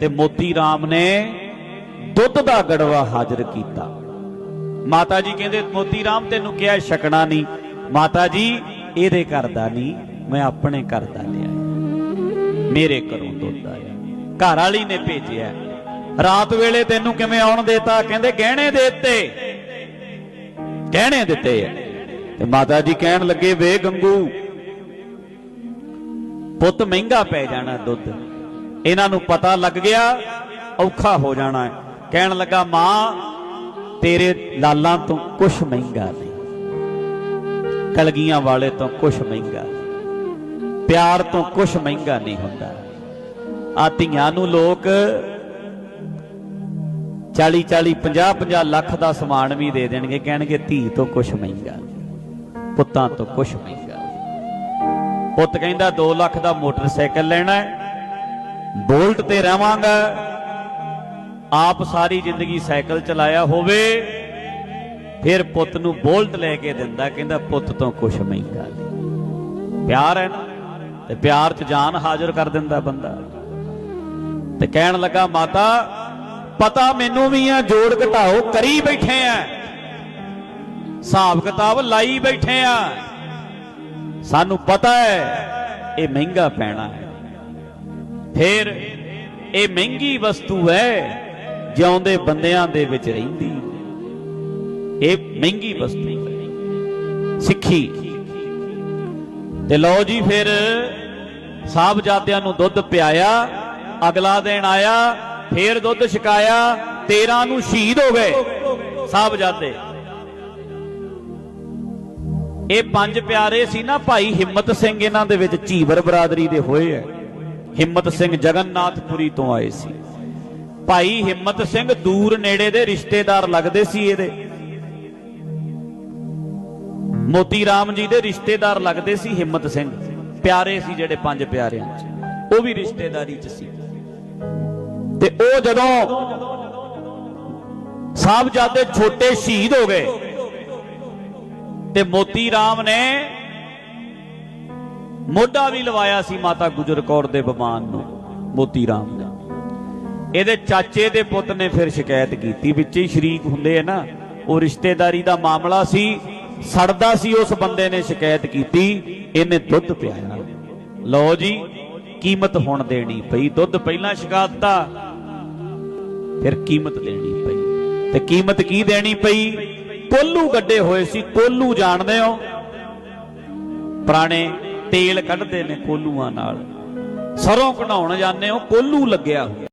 ਤੇ ਮੋਤੀ RAM ਨੇ ਦੁੱਧ ਦਾ ਗੜਵਾ ਹਾਜ਼ਰ ਕੀਤਾ। ਮਾਤਾ ਜੀ ਕਹਿੰਦੇ, ਮੋਤੀ RAM ਤੈਨੂੰ ਕਿਹਾ ਛਕਣਾ ਨਹੀਂ। ਮਾਤਾ ਜੀ, ਇਹਦੇ ਘਰ ਦਾ ਨਹੀਂ, ਮੈਂ ਆਪਣੇ ਘਰ ਦਾ ਲਿਆ ਮੇਰੇ ਘਰੋਂ ਦੁੱਧ ਆਇਆ। ਘਰ ਵਾਲੀ ਨੇ ਭੇਜਿਆ। ਰਾਤ ਵੇਲੇ ਤੈਨੂੰ ਕਿਵੇਂ ਆਉਣ ਦੇਤਾ? ਕਹਿੰਦੇ, ਗਹਿਣੇ ਦੇ ਦਿੱਤੇ। ਗਹਿਣੇ ਦਿੱਤੇ ਆ। ਤੇ ਮਾਤਾ ਜੀ ਕਹਿਣ ਲੱਗੇ, ਵੇ ਗੰਗੂ, ਪੁੱਤ ਮਹਿੰਗਾ ਪੈ ਜਾਣਾ ਦੁੱਧ। ਇਹਨਾਂ ਨੂੰ ਪਤਾ ਲੱਗ ਗਿਆ, ਔਖਾ ਹੋ ਜਾਣਾ ਹੈ। ਕਹਿਣ ਲੱਗਾ, ਮਾਂ, ਤੇਰੇ ਲਾਲਾਂ ਤੋਂ ਕੁਛ ਮਹਿੰਗਾ ਨਹੀਂ। ਕਲਗੀਆਂ ਵਾਲੇ ਤੋਂ ਕੁਛ ਮਹਿੰਗਾ ਪਿਆਰ ਤੋਂ ਕੁਛ ਮਹਿੰਗਾ ਨਹੀਂ ਹੁੰਦਾ। ਆ ਧੀਆਂ ਨੂੰ ਲੋਕ 40 40 50 50 ਲੱਖ ਦਾ ਸਮਾਨ ਵੀ ਦੇ ਦੇਣਗੇ। ਕਹਿਣਗੇ, ਧੀ ਤੋਂ ਕੁਛ ਮਹਿੰਗਾ ਪੁੱਤਾਂ ਤੋਂ ਕੁਛ ਮਹਿੰਗਾ ਪੁੱਤ ਕਹਿੰਦਾ 2 ਲੱਖ ਦਾ ਮੋਟਰਸਾਈਕਲ ਲੈਣਾ ਹੈ। ਬੋਲਟ ਤੇ ਰਵਾਂਗਾ। ਆਪ ਸਾਰੀ ਜ਼ਿੰਦਗੀ ਸਾਈਕਲ ਚਲਾਇਆ ਹੋਵੇ, ਫਿਰ ਪੁੱਤ ਨੂੰ ਬੋਲਟ ਲੈ ਕੇ ਦਿੰਦਾ, ਕਹਿੰਦਾ, ਪੁੱਤ ਤੋਂ ਕੁਛ ਮਹਿੰਗਾ ਨਹੀਂ। ਪਿਆਰ ਹੈ ਨਾ? ਤੇ ਪਿਆਰ 'ਚ ਜਾਨ ਹਾਜ਼ਰ ਕਰ ਦਿੰਦਾ ਬੰਦਾ। ਤੇ ਕਹਿਣ ਲੱਗਾ, ਮਾਤਾ, ਪਤਾ ਮੈਨੂੰ ਵੀ ਆ, ਜੋੜ ਘਟਾਓ, ਕਰੀ ਬੈਠੇ ਆ। ਹਿਸਾਬ ਕਿਤਾਬ ਲਾਈ ਬੈਠੇ ਆ। ਸਾਨੂੰ ਪਤਾ ਹੈ, ਇਹ ਮਹਿੰਗਾ ਪੈਣਾ ਹੈ। ਫਿਰ ਇਹ ਮਹਿੰਗੀ ਵਸਤੂ ਹੈ, ਜਿਉਂਦੇ ਬੰਦਿਆਂ ਦੇ ਵਿੱਚ ਰਹਿੰਦੀ। ਇਹ ਮਹਿੰਗੀ ਵਸਤੂ ਹੈ। ਸਿੱਖੀ। ਤੇ ਲਓ ਜੀ ਫਿਰ ਸਾਹਿਬਜ਼ਾਦਿਆਂ ਨੂੰ ਦੁੱਧ ਪਿਆਇਆ, ਅਗਲਾ ਦਿਨ ਆਇਆ, ਫੇਰ ਦੁੱਧ ਛਕਾਇਆ 13 ਨੂੰ ਸ਼ਹੀਦ ਹੋ ਗਏ ਸਾਹਿਬਜ਼ਾਦੇ। ਇਹ ਪੰਜ ਪਿਆਰੇ ਸੀ ਨਾ ਭਾਈ ਹਿੰਮਤ ਸਿੰਘ, ਇਹਨਾਂ ਦੇ ਵਿੱਚ ਝੀਵਰ ਬਰਾਦਰੀ ਦੇ ਹੋਏ ਐ ਹਿੰਮਤ ਸਿੰਘ ਜਗਨਨਾਥਪੁਰੀ ਤੋਂ ਆਏ ਸੀ। ਭਾਈ ਹਿੰਮਤ ਸਿੰਘ ਦੂਰ ਨੇੜੇ ਦੇ ਰਿਸ਼ਤੇਦਾਰ ਲੱਗਦੇ ਸੀ ਇਹਦੇ। ਮੋਤੀ ਰਾਮ ਜੀ ਦੇ ਰਿਸ਼ਤੇਦਾਰ ਲੱਗਦੇ ਸੀ ਹਿੰਮਤ ਸਿੰਘ। ਪਿਆਰੇ ਸੀ ਜਿਹੜੇ ਪੰਜ ਪਿਆਰਿਆਂ ਚ। ਉਹ ਵੀ ਰਿਸ਼ਤੇਦਾਰੀ ਚ ਸੀ। ਤੇ ਉਹ ਜਦੋਂ ਸਾਹਿਬਜ਼ਾਦੇ ਛੋਟੇ ਸ਼ਹੀਦ ਹੋ ਗਏ, ਤੇ ਮੋਤੀ ਰਾਮ ਨੇ ਮੋਢਾ ਵੀ ਲਵਾਇਆ ਸੀ ਮਾਤਾ ਗੁਜਰ ਕੌਰ ਦੇ ਬਮਾਨ ਨੂੰ, ਮੋਤੀ ਰਾਮ ਨੇ ਇਹਦੇ ਚਾਚੇ ਦੇ ਪੁੱਤ ਨੇ ਫਿਰ ਸ਼ਿਕਾਇਤ ਕੀਤੀ ਵਿੱਚ ਹੀ ਸ਼ਰੀਕ ਹੁੰਦੇ ਆ ਨਾ, ਉਹ ਰਿਸ਼ਤੇਦਾਰੀ ਦਾ ਮਾਮਲਾ ਸੀ, ਸੜਦਾ ਸੀ, ਉਸ ਬੰਦੇ ਨੇ ਸ਼ਿਕਾਇਤ ਕੀਤੀ, ਇਹਨੇ ਦੁੱਧ ਪਿਆਇਆ। ਲਓ ਜੀ, ਕੀਮਤ ਹੁਣ ਦੇਣੀ ਪਈ, ਦੁੱਧ ਪਹਿਲਾਂ ਸ਼ਿਕਾਇਤਾ ਫਿਰ ਕੀਮਤ ਦੇਣੀ ਪਈ। ਤੇ ਕੀਮਤ ਕੀ ਦੇਣੀ ਪਈ? ਕੋਲੂ ਗੱਡੇ ਹੋਏ ਸੀ, ਕੋਲੂ ਜਾਣਦੇ ਹੋ? ਪੁਰਾਣੇ ਤੇਲ ਕੱਢਦੇ ਨੇ ਕੋਲੂਆਂ ਨਾਲ। ਸਰੋਂ ਕਢਾਉਣ ਜਾਂਦੇ ਹੋ ਕੋਲੂ ਲੱਗਿਆ ਹੋਇਆ।